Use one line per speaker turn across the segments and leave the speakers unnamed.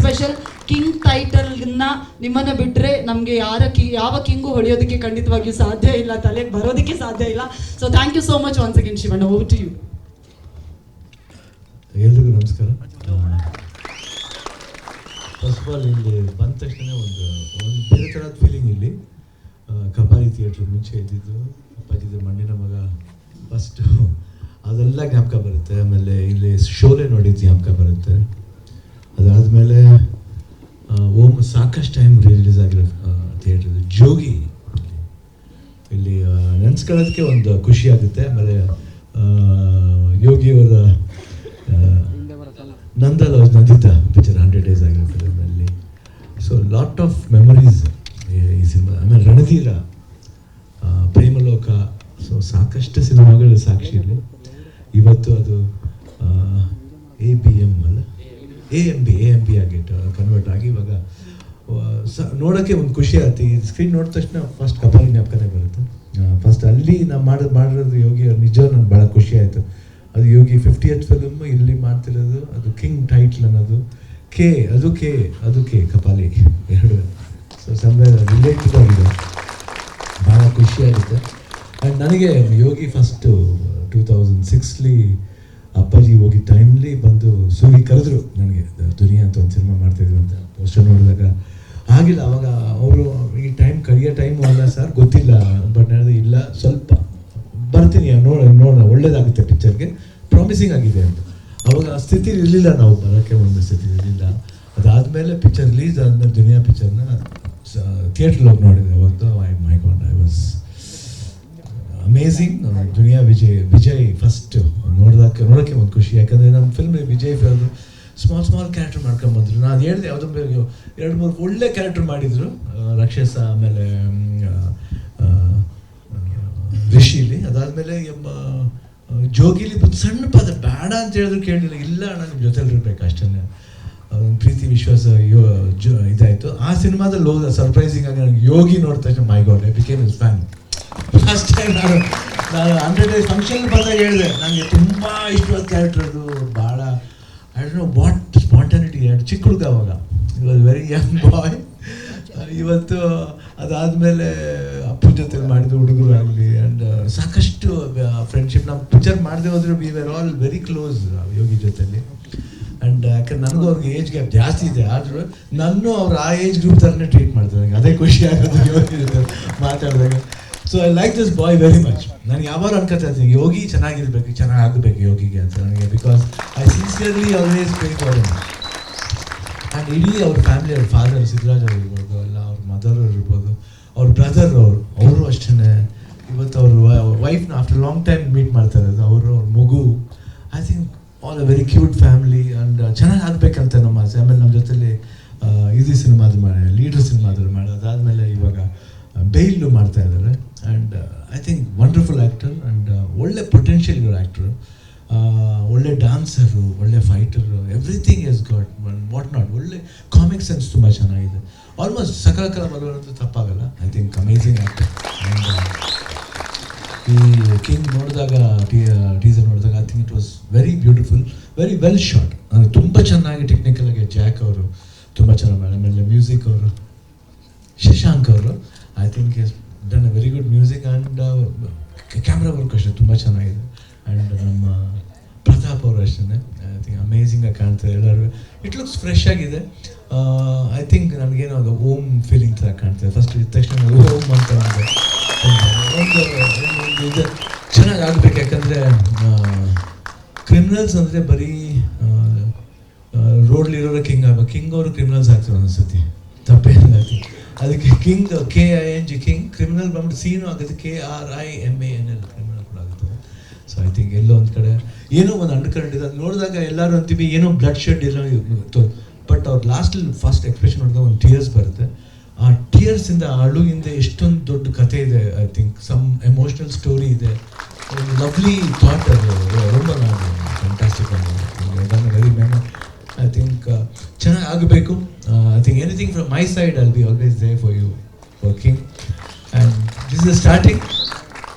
Special king ಟೈಟಲ್ನ ನಿಮ್ಮನ್ನ ಬಿಟ್ರೆ ನಮಗೆ ಯಾರ ಕಿ, ಯಾವ ಕಿಂಗು ಹೊಡೆಯೋದಕ್ಕೆ ಖಂಡಿತವಾಗಿಯೂ ಸಾಧ್ಯ ಇಲ್ಲ, ತಲೆಗೆ ಬರೋದಕ್ಕೆ ಸಾಧ್ಯ ಇಲ್ಲ. So thank you so much once again Shivanna. Over to you
ಎಲ್ರಿಗೂ ನಮಸ್ಕಾರ. ಫಸ್ಟ್ ಆಲ್ ಇಲ್ಲಿ ಬಂದ ತಕ್ಷಣ ಒಂದು ಬೇರೆ ಥರದ ಫೀಲಿಂಗ್ ಇಲ್ಲಿ. ಕಬಾರಿ ಥಿಯೇಟ್ರ್ ಮುಂಚೆ ಇದ್ದಿದ್ದು ಅಪ್ಪಾಜಿದ್ದು ಮಣ್ಣಿನ ಮಗ ಫಸ್ಟು ಅದೆಲ್ಲ ಜ್ಞಾಪಕ ಬರುತ್ತೆ. ಆಮೇಲೆ ಇಲ್ಲಿ ಶೋಲೆ ನೋಡಿದ್ದು ಜ್ಞಾಪಕ ಬರುತ್ತೆ. ಅದಾದಮೇಲೆ ಓಮ್ ಸಾಕಷ್ಟು ಟೈಮ್ ರಿಲೀಸ್ ಆಗಿರೋ ಥಿಯೇಟ್ರ್ ಜೋಗಿ. ಇಲ್ಲಿ ನೆನೆಸ್ಕೊಳ್ಳೋದಕ್ಕೆ ಒಂದು ಖುಷಿ ಆಗುತ್ತೆ. ಆಮೇಲೆ ಯೋಗಿಯವರ ನಂದಲ್ ಅವ್ರ ನಂದಿತ ಪಿಕ್ಚರ್ ಹಂಡ್ರೆಡ್ ಡೇಸ್ ಆಗಿರೋ ಫಿಲಮ್ನಲ್ಲಿ ಸೊ ಲಾಟ್ ಆಫ್ ಮೆಮೊರೀಸ್ ಈ ಸಿನಿಮಾ ಆಮೇಲೆ ರಣಧೀರ ಪ್ರೇಮಲೋಕ. ಸೊ ಸಾಕಷ್ಟು ಸಿನಿಮಾಗಳು ಸಾಕ್ಷಿ ಇಲ್ಲಿ. ಇವತ್ತು ಅದು A M B A M B ಆಗಿಟ್ಟು convert ಆಗಿ ಇವಾಗ ಸ ನೋಡೋಕ್ಕೆ ಒಂದು ಖುಷಿ ಆಯ್ತು. ಈ ಸ್ಕ್ರೀನ್ ನೋಡಿದ ತಕ್ಷಣ ಫಸ್ಟ್ ಕಪಾಲಿ ಜ್ಞಾಪಕನೇ ಬರುತ್ತೆ. ಫಸ್ಟ್ ಅಲ್ಲಿ ನಾನು ಮಾಡೋದು, ಮಾಡಿರೋದು ಯೋಗಿ ಅವ್ರು ನಿಜ ನನಗೆ ಭಾಳ ಖುಷಿ ಆಯಿತು. ಅದು ಯೋಗಿ ಫಿಫ್ಟಿ ಎತ್ ಫಿಲಮ್ ಇಲ್ಲಿ ಮಾಡ್ತಿರೋದು, ಅದು ಕಿಂಗ್ ಟೈಟ್ಲ್ ಅನ್ನೋದು. ಕೆ ಅದು ಕೆ ಅದು ಕೆ ಕಪಾಲಿ. ಎರಡು. ಸೊ ಸಂಬಂಧ ರಿಲೇಟೆಡ್ ಆಗಿದೆ. ಭಾಳ ಖುಷಿ ಆಗುತ್ತೆ. ಆ್ಯಂಡ್ ನನಗೆ ಯೋಗಿ ಫಸ್ಟು ಟೂ ತೌಸಂಡ್ ಸಿಕ್ಸ್ಲಿ ಅಪ್ಪಾಜಿ ಹೋಗಿ ಟೈಮ್ ಕರೆದ್ರು ನನಗೆ ದುನಿಯಾ ಅಂತ ಒಂದು ಸಿನಿಮಾ ಮಾಡ್ತಿದ್ರು ಅಂತ ಪೋಸ್ಟರ್ ನೋಡಿದಾಗ ಆಗಿಲ್ಲ ಅವಾಗ ಅವರು ಈ ಟೈಮ್ ಕರಿಯೋ ಟೈಮು ಅಲ್ಲ ಸರ್ ಗೊತ್ತಿಲ್ಲ ಬಟ್ ನಾನು ಇಲ್ಲ ಸ್ವಲ್ಪ ಬರ್ತೀನಿ ನೋಡ ನೋಡ ಒಳ್ಳೇದಾಗುತ್ತೆ ಪಿಕ್ಚರ್ಗೆ ಪ್ರಾಮಿಸಿಂಗ್ ಆಗಿದೆ ಅಂತ ಅವಾಗ ಆ ಸ್ಥಿತಿ ಇರಲಿಲ್ಲ ನಾವು ಬರೋಕ್ಕೆ ಒಂದು ಸ್ಥಿತಿ ಇರಲಿಲ್ಲ ಅದಾದಮೇಲೆ ಪಿಕ್ಚರ್ ರಿಲೀಸ್ ಆದಮೇಲೆ ದುನಿಯಾ ಪಿಕ್ಚರ್ನ ಥಿಯೇಟ್ರಲ್ಲಿ ಹೋಗಿ ನೋಡಿದೆ ಅವತ್ತು I my god I was amazing Duniya Vijay Vijay first ನೋಡಿದಾಗ ನೋಡೋಕ್ಕೆ ಒಂದು ಖುಷಿ. ಯಾಕಂದರೆ ನಮ್ಮ ಫಿಲ್ಮ್ ವಿಜಯ್ ಅವರು ಸ್ಮಾಲ್ ಸ್ಮಾಲ್ ಕ್ಯಾರೆಕ್ಟರ್ ಮಾಡ್ಕೊಂಬಂದ್ರು ನಾನು ಹೇಳಿದೆ, ಯಾವುದೋ ಎರಡು, ಮೂರು ಒಳ್ಳೆ ಕ್ಯಾರೆಕ್ಟರ್ ಮಾಡಿದರು. ರಕ್ಷಸ, ಆಮೇಲೆ ಋಷಿಲಿ ಅದಾದಮೇಲೆ ಎಂಬ ಜೋಗಿಲಿ ಸಣ್ಣ ಪದ ಬೇಡ ಅಂತ ಹೇಳಿದ್ರು ಕೇಳಲಿಲ್ಲ. ಇಲ್ಲ ಅಣ್ಣ ನಿಮ್ಮ ಜೊತೆಲಿ ಇರ್ಬೇಕು ಅಷ್ಟೇ ಒಂದು ಪ್ರೀತಿ, ವಿಶ್ವಾಸ, ಯೋ, ಜೋ, ಇದಾಯಿತು. ಆ ಸಿನಿಮಾದಲ್ಲಿ ಹೋದ ಸರ್ಪ್ರೈಸಿಂಗ್ ಆಗಿ ನನಗೆ ಯೋಗಿ ನೋಡಿದ ತಕ್ಷಣ my god I became is fan first time ನಾನು ನಾನು ಡೇಸ್ ಫಂಕ್ಷನ್ ಬಂದಾಗ ಹೇಳಿದೆ ನನಗೆ ತುಂಬ ಇಷ್ಟವಾದ ಕ್ಯಾರೆಕ್ಟರ್ ಅದು ಭಾಳ ಐ ನೋ ವಾಟ್ ಸ್ಪಾಂಟಾನಿಟಿ ಚಿಕ್ಕ ಹುಡುಗ ಅವಾಗ. ವಾಸ್ ವೆರಿ ಯಂಗ್ ಬಾಯ್ ಇವತ್ತು, ಅದಾದಮೇಲೆ, ಅಪ್ಪು ಜೊತೆ ಮಾಡಿದ ಹುಡುಗರು ಆಗಲಿ ಆ್ಯಂಡ್ ಸಾಕಷ್ಟು ಫ್ರೆಂಡ್ಶಿಪ್ ನಾವು ಪಿಕ್ಚರ್ ಮಾಡದೆ ಹೋದ್ರೆ we were all very close Yogi ಜೊತೆಲಿ. ಆ್ಯಂಡ್ ಯಾಕಂದ್ರೆ ನನಗೂ ಅವ್ರಿಗೆ ಏಜ್ ಗ್ಯಾಪ್ ಜಾಸ್ತಿ ಇದೆ. ಆದರೂ ನನ್ನೂ ಅವ್ರು ಆ ಏಜ್ ಗ್ರೂಪ್ ಥರನೇ ಟ್ರೀಟ್ ಮಾಡ್ತಾರೆ. ನನಗೆ ಅದೇ ಖುಷಿ ಆಗೋದು ಯೋಗಿ ಜೊತೆ ಮಾತಾಡಿದಾಗ. So I like this boy very much ನಾನು ಯಾವಾಗ ಅನ್ಕೋತಾ ಇರ್ತೀನಿ, ಯೋಗಿ ಚೆನ್ನಾಗಿರ್ಬೇಕು ಚೆನ್ನಾಗಿ ಆಗಬೇಕು ಯೋಗಿಗೆ ಅಂತ ನನಗೆ because I sincerely always pray for and ಇಡೀ ಅವ್ರ ಫ್ಯಾಮಿಲಿ ಅವ್ರ ಫಾದರ್ ಸಿದ್ದರಾಜ್ ಅವ್ರು ಇರ್ಬೋದು ಅವ್ರ ಮದರ್ ಇರ್ಬೋದು, ಅವ್ರ ಬ್ರದರ್ ಅವರು ಅವರು ಅಷ್ಟೇ ಇವತ್ತು ಅವ್ರ ವೈಫ್ನ ಆಫ್ಟರ್ ಲಾಂಗ್ ಟೈಮ್ ಮೀಟ್ ಮಾಡ್ತಾ ಇರೋದು, ಅವರು, ಅವ್ರ ಮಗು. I think all a very cute family and ಚೆನ್ನಾಗಿ ಆಗಬೇಕಂತ ನಮ್ಮ ಆಸೆ ಆಮೇಲೆ ನಮ್ಮ ಜೊತೆಲಿ ಇದು ಸಿನಿಮಾದ ಮಾಡಿ ಲೀಡರ್ ಸಿನಿಮಾದಲ್ಲಿ ಮಾಡೋದು ಅದಾದಮೇಲೆ ಇವಾಗ ಬೈಲು ಮಾಡ್ತಾ ಇದ್ದಾರೆ. And I think wonderful actor and ಒಳ್ಳೆ ಪೊಟೆನ್ಷಿಯಲ್ ಇರೋ ಆ್ಯಕ್ಟ್ರು ಒಳ್ಳೆ ಡ್ಯಾನ್ಸರು ಒಳ್ಳೆ fighter everything is got what not ಒಳ್ಳೆ ಕಾಮಿಕ್ ಸೆನ್ಸ್ ತುಂಬ ಚೆನ್ನಾಗಿದೆ. ಆಲ್ಮೋಸ್ಟ್ ಸಕಲ ಕಲ ಬರುವಂತೂ ತಪ್ಪಾಗಲ್ಲ ಐ ಥಿಂಕ್ ಅಮೇಝಿಂಗ್ ಆ್ಯಕ್ಟರ್ ಈ ಕಿಂಗ್ ನೋಡಿದಾಗ ಟೀಸರ್ ನೋಡಿದಾಗ I think it was very beautiful very well shot ತುಂಬ ಚೆನ್ನಾಗಿ ಟೆಕ್ನಿಕಲ್ ಆಗಿ ಜಾಕ್ ಅವರು, ತುಂಬ ಚೆನ್ನಾಗಿ ಆಮೇಲೆ ಮ್ಯೂಸಿಕ್ ಅವರು ಶಶಾಂಕ್ ಅವರು I think done very good music and camera work ಅಷ್ಟೇ ತುಂಬ ಚೆನ್ನಾಗಿದೆ. ಆ್ಯಂಡ್ ನಮ್ಮ ಪ್ರತಾಪ್ ಅವರು ಅಷ್ಟೇ ಐ ಥಿಂಕ್ ಅಮೇಝಿಂಗ್ ಆಗಿ ಕಾಣ್ತದೆ ಎಲ್ಲರೂ. ಇಟ್ ಲುಕ್ಸ್ ಫ್ರೆಶ್ ಆಗಿದೆ. ಐ ಥಿಂಕ್ ನನಗೇನೋ ಅದು ಓಮ್ ಫೀಲಿಂಗ್ ಥರ ಕಾಣ್ತದೆ. ಫಸ್ಟ್ ಇದ್ದ ತಕ್ಷಣ ಓಮ್ ಅಂತ ಒಂದು ಇದು. ಚೆನ್ನಾಗಿ ಆಗಬೇಕು ಯಾಕಂದರೆ ಕ್ರಿಮಿನಲ್ಸ್ ಅಂದರೆ ಬರೀ ರೋಡ್ಲಿರೋರ ಕಿಂಗ್ ಆಗಬೇಕು. ಕಿಂಗ್ ಅವರು ಕ್ರಿಮಿನಲ್ಸ್ ಆಗ್ತಾರೆ ಒಂದೊಂದ್ಸತಿ. ತಪ್ಪೇನಿಲ್ಲ ಅದಕ್ಕೆ king K I N G king criminal ಬಂದ್ಬಿಟ್ಟು ಸೀನು ಆಗುತ್ತೆ K R I M A N L criminal ಕೂಡ ಆಗುತ್ತೆ. ಸೊ ಐ ಥಿಂಕ್ ಎಲ್ಲೋ ಒಂದು ಕಡೆ ಏನೋ ಒಂದು ಅಂಡರ್ಕರೆಂಟ್ ಇದೆ. ಅದು ನೋಡಿದಾಗ ಎಲ್ಲರೂ ಅಂತೀವಿ, ಏನೋ ಬ್ಲಡ್ ಶೆಡ್ ಏನೋ ಬಟ್ ಅವ್ರು ಲಾಸ್ಟಲ್ಲಿ ಫಸ್ಟ್ ಎಕ್ಸ್ಪ್ರೆಷನ್ ನೋಡಿದಾಗ ಒಂದು ಟಿಯರ್ಸ್ ಬರುತ್ತೆ. ಆ ಟಿಯರ್ಸಿಂದ ಹಿಂದೆ ಎಷ್ಟೊಂದು ದೊಡ್ಡ ಕಥೆ ಇದೆ I think some emotional story ಇದೆ. ಲವ್ಲಿ ಥಾಟ್ ಅದು. Roman fantastic fantastic very memo think ಚೆನ್ನಾಗಿ ಆಗಬೇಕು I think anything from my side I'll be always there for you working king and this is starting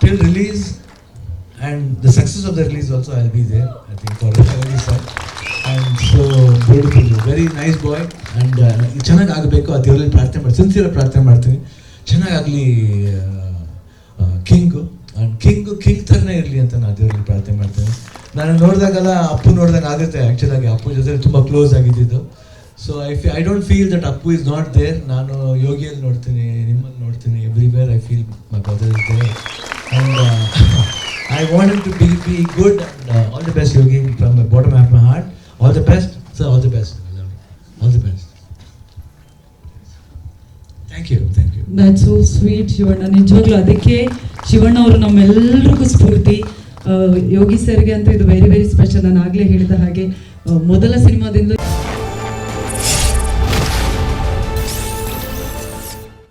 till release and the success of the release also I'll be. I think, for every side. And so beautiful very nice boy and ಚೆನ್ನಾಗಿ ಆಗಬೇಕು, ಆ ದೇವರಲ್ಲಿ ಪ್ರಾರ್ಥನೆ ಮಾಡಿ sincere ಪ್ರಾರ್ಥನೆ ಮಾಡ್ತೀನಿ ಚೆನ್ನಾಗಾಗಲಿ ಇರಲಿ ಅಂತ ನಾನು ದೇವರಲ್ಲಿ ಪ್ರಾರ್ಥನೆ ಮಾಡ್ತೇನೆ. ನಾನು ನೋಡಿದಾಗೆಲ್ಲ ಅಪ್ಪು ನೋಡಿದಾಗ ಆಗುತ್ತೆ. ಆ್ಯಕ್ಚುಲಾಗಿ ಅಪ್ಪು ಜೊತೆ ತುಂಬ ಕ್ಲೋಸ್ ಆಗಿದ್ದಿದ್ದು. So I phi I don't feel that Appu is not there ನಾನು ಯೋಗಿಯಲ್ಲಿ ನೋಡ್ತೀನಿ, ನಿಮ್ಮಲ್ಲಿ ನೋಡ್ತೀನಿ. Everywhere I feel my brother is there and I want to be be good and all the best Yogi from my bottom of my heart all the best sir all the best all the best thank you thank you
that so sweet Shivanna ನಿಜವಾಗ್ಲೂ ಅದಕ್ಕೆ ಶಿವಣ್ಣ ಅವರು ನಮ್ಮೆಲ್ಲರಿಗೂ ಸ್ಫೂರ್ತಿ ಯೋಗಿ ಸರ್ಗೆ ಅಂತ ಇದು very very special ನಾನು ಆಗಲೇ ಹೇಳಿದ ಹಾಗೆ ಮೊದಲ ಸಿನಿಮಾದಿಂದ